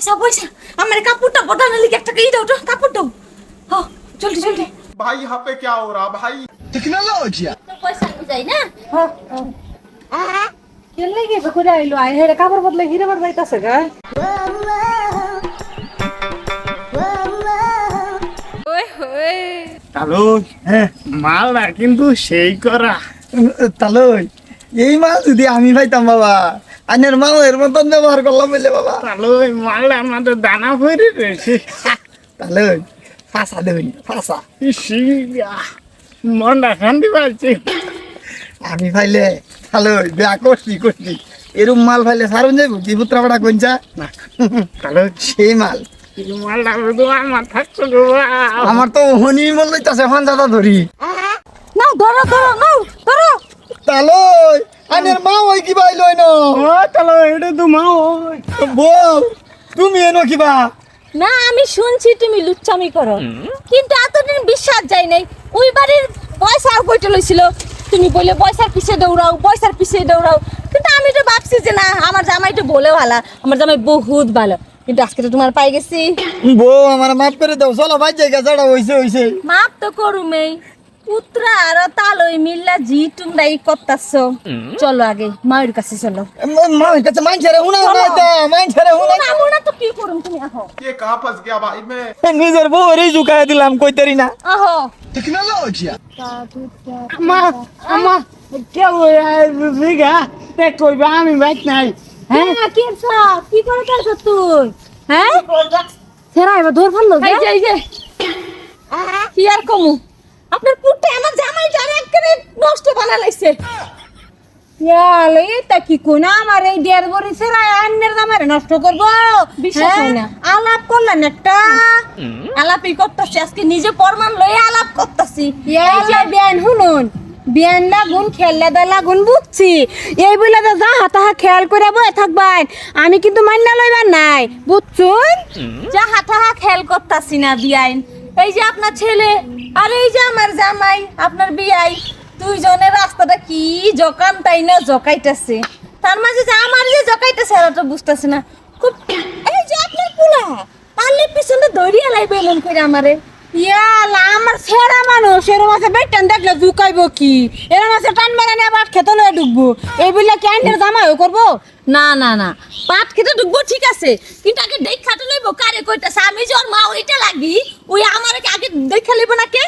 পয়সা পয়সা আমার কাপড়টা বটানোর লিগে একটা ই দাও তো কাপড় দাও হ জলদি জলদি भाई यहाँ पे क्या हो रहा भाई Tecnologia. পয়সা আমি যাই না কেন লাগে করে আইলো আই হেরে কাপড় বদলে হিরে বার যাইতাছে গা হ্যালো হ্যাঁ মালটা কিন্তু সেই করা তাহলে এই মাল যদি আমি পাইতাম বাবা আনের মালের মতন ব্যবহার করলাম বলে বাবা? তাহলে ওই মালটা আমাদের দানা ভরে রয়েছে। তাহলে ফাঁসা দেবেন ফাঁসা। মনটা শান্তি পাচ্ছে আমি ফাইলে তাহলে বেয়া করছি করছি। এরম মাল ফাইলে সারুন যাইব? কি পুত্রা পাড়া না তাহলে সেই মাল। আমার তো হনি মল লইতাছে ফান্দাটা ধরি। নাও ধরো ধরো নাও ধরো। তাহলে আনের মা ওই কি পাইল ন? ও তাহলে এটা তো মা ওই। বউ তুমি এনো কিবা না আমি শুনছি তুমি লুচ্চামি করো। কিন্তু এতদিন বিশ্বাস যায় নাই। ওই বাড়ির পয়সা আর কইতে লইছিল। তুমি বলে পয়সার পিছে দৌড়াও পয়সার পিছে দৌড়াও। কিন্তু আমি তো ভাবছি যে না আমার জামাই তো বলে ভালো আমার জামাই বহুত ভালো। কিন্তু আজকে তো তোমার পাই গেছি। বউ আমার মাফ করে দাও। চলো ভাই জায়গা যাড়া হইছে হইছে। মাপ তো করুমেই। পুত্রা আর তালই মিল্লা জি টুংরাই করতাছ। চলো আগে মায়ের কাছে চলো। মায়ের কাছে মাইন ছেড়ে হুনা হুনা মাইন ছেড়ে না তো কি করুম তুমি কে গিয়া ভাই মে নিজের দিলাম কই তারি না। আহ। টেকনোলজি আমা আমা কে ওই ভিগা তে আমি বাইক নাই হ্যাঁ? কি কি করে কাজ তুই? হ্যাঁ? সেরা এবার দৌড় ফেলল যাই যে। কি আর কমু? আপনার পুটে আমার জামাইটা একেবারে নষ্ট বানা লাইছে। ইয়ালে এটা কি কোন আমার এই দেড় বড়ি সেরা আন্নের দামারে নষ্ট করব। বিশ্বাস হয় না। হ্যাঁ? আলাপ করলেন একটা। আলাপই করতেছি আজকে নিজে প্রমাণ লয়ে আলাপ করতেছি। ইয়ালে বিয়ান শুনুন বিয়ান লাগুন খেললে দা লাগুন বুঝছি। এই বলে তো যা হাতাহা খেয়াল করে বয়ে থাকবেন। আমি কিন্তু মান্না লইবার নাই বুঝছুন? যা হাতাহা খেয়াল করতাছি না বিয়াইন এই যে আপনার ছেলে আর এই যে আমার জামাই, আপনার বিয়াই দুইজনের রাস্তাটা কি জকান তাই না জকাইতেছে? তার মাঝে যে আমার যে জকাইতেছে, আর তো বুঝতেছে না। খুব এই যে আপনার পোলা, পারলে পিছনে দৌড়িয়ে লাইবে এমন করে আমারে। ইয়ালা, আমার সেরা মানুষ, এর মাসে বেটান দেখলে জুকাইব কি? এর মাসে টান মারা নিয়ে আবার খেতে লয়ে ডুববো। এই বলে কি আইনের করব? না না না। পাট খেতে ঢুকবো ঠিক আছে। কিন্তু আগে দেখাতে লইব কারে কইতাছে? আমি যে ওর মা ওইটা লাগি। ওই আমার আগে দেখা লইব না কে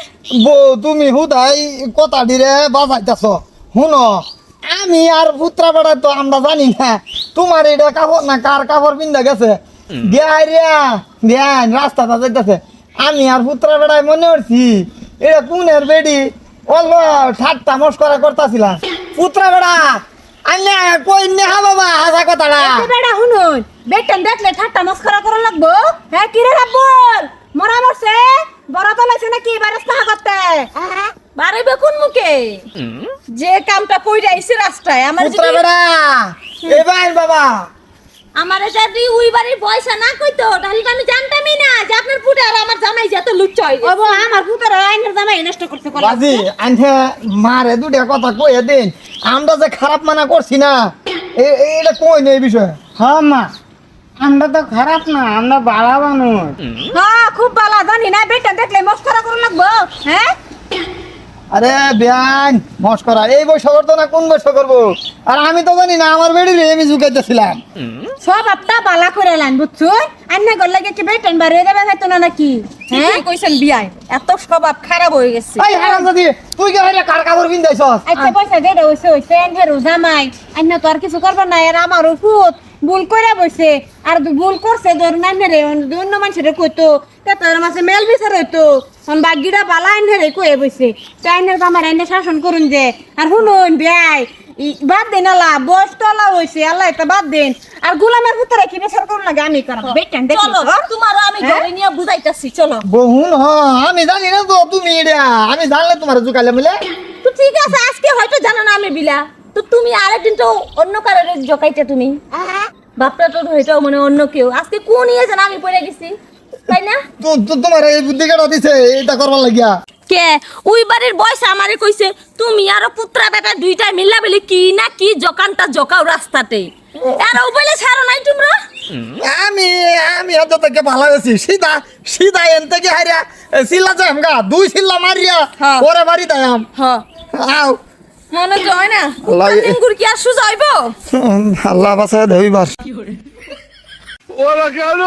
বউ তুমি হুদাই কথা দিরে বাজাইতাছ। শুনো আমি আর পুত্রা পাড়া তো আমরা জানি না। তোমার এটা কাপড় না কার কাপড় পিন্ধা গেছে? দেয় রে দেন রাস্তাটা যাইতাছে আমি আর পুত্রা বেড়ায় মনে করছি এটা কোনের বেডি? অল্প ঠাট্টা মস্করা করতাছিলাম। পুত্রা বেড়া আন্যা কই না বাবা হাসা কথাটা। বেটা শুনুন বেটান দেখলে ঠাট্টা মস্করা করা লাগবো? হ্যাঁ কি রে রাব্বুল? মরা মরছে? বড় তো লাইছে নাকি ব্যবস্থা করতে। বাড়াইবে কোন মুখে? যে কামটা কইরা আইছে রাস্তায় আমার পুত্রা বেড়া এবার বাবা। আমার যদি ওই বাড়ির পয়সা না কইতো তাহলে তো আমি জানতামই না যে আপনার পুটে আর আমার জামাই যে এত লুচ্চা হয়ে। ওবো আমার পুতের আইনের জামাই নষ্ট করতে পারলাম বাজি আনতে মারে দুটা কথা কয়ে দিন আমরা যে খারাপ মানা করছি না এ- এ- এটা কই নেই বিষয়? হ্যাঁ মা আমরা তো খারাপ না আমরা বাড়া মানুষ। হ্যাঁ খুব ভালো জানি না বেটা দেখলে মস্করা করা লাগবো হ্যাঁ? আরে বিয়ান মস্করা এই বয়স করতো না কোন বয়স করব? আর আমি তো জানি না আমার বেড়ি রে আমি ঝুঁকাইতেছিলাম। সব আপটা বালা করে লান বুঝছুন? আন্না গল লাগে কি বেটান বার হয়ে যাবে হয়তো না নাকি? হ্যাঁ? কইছেন বিয়াই এত স্বভাব খারাপ হয়ে গেছে। এই হারাম যদি তুই কে হাইরা কার কাপড় পিন্দাইছস আচ্ছা পয়সা দে দে হইছে হইছে জামাই আন্না তো আর কিছু করবার না আর আমারও ফুট ভুল করে বসে আর ভুল করছে ধর নাইনে রে অন্য মানুষের কইতো তার মাসে মেল বিচার হইতো। বাগিটা বালা আইনে রে কয়ে বসে চাইনের জামাই আইনে শাসন করুন যে। আর শুনুন বিয়াই ই- বাদ দেন আল্লাহ বয়স তো আল্লাহ হইছে আল্লাহ এটা বাদ দেন। আর গুলামের ভিতরে কি বিচার করুন লাগে আমি করাম। বেটান দেখি। চলো তোমারও আমি ঘরে নিয়ে বুঝাইতাছি চলো। বহুন হ আমি জানি না তো তুমি এটা। আমি জানলে তোমার ঝুকাইলে মিলে তো ঠিক আছে আজকে হয়তো জানো না আমি বিলা। তো তুমি আরেকদিন তো অন্য কারোর জকাইতে তুমি। বাপটা তো হয়তো মানে অন্য কেউ। আজকে কোন ইয়ে জানা আমি পড়ে গেছি তাই না? তো- তো- তোমার এই বুদ্ধি কেটা দিছে? এটা করবার লাগিয়া। কে? ওই বাড়ির বয়স আমারে কইছে তুমি আর পুত্রা বেটা দুইটা মিল্লা বলে কি না কি জকানটা জকাও রাস্তাতে। আর ও বলে ছাড়ো নাই তোমরা? আমি আমি মধ্যে থেকে ভালো হয়েছি সিধা সিধা এন থেকে হারিয়া সিল্লা যাই গা দুই সিল্লা মারিয়া হ্যাঁ। পরে বাড়ি দাম হ আও। মনে জয় না। টেঙ্গুর কি আর সুজাইব? আল্লাহ বাসায় ধরিবার ওরা কেন?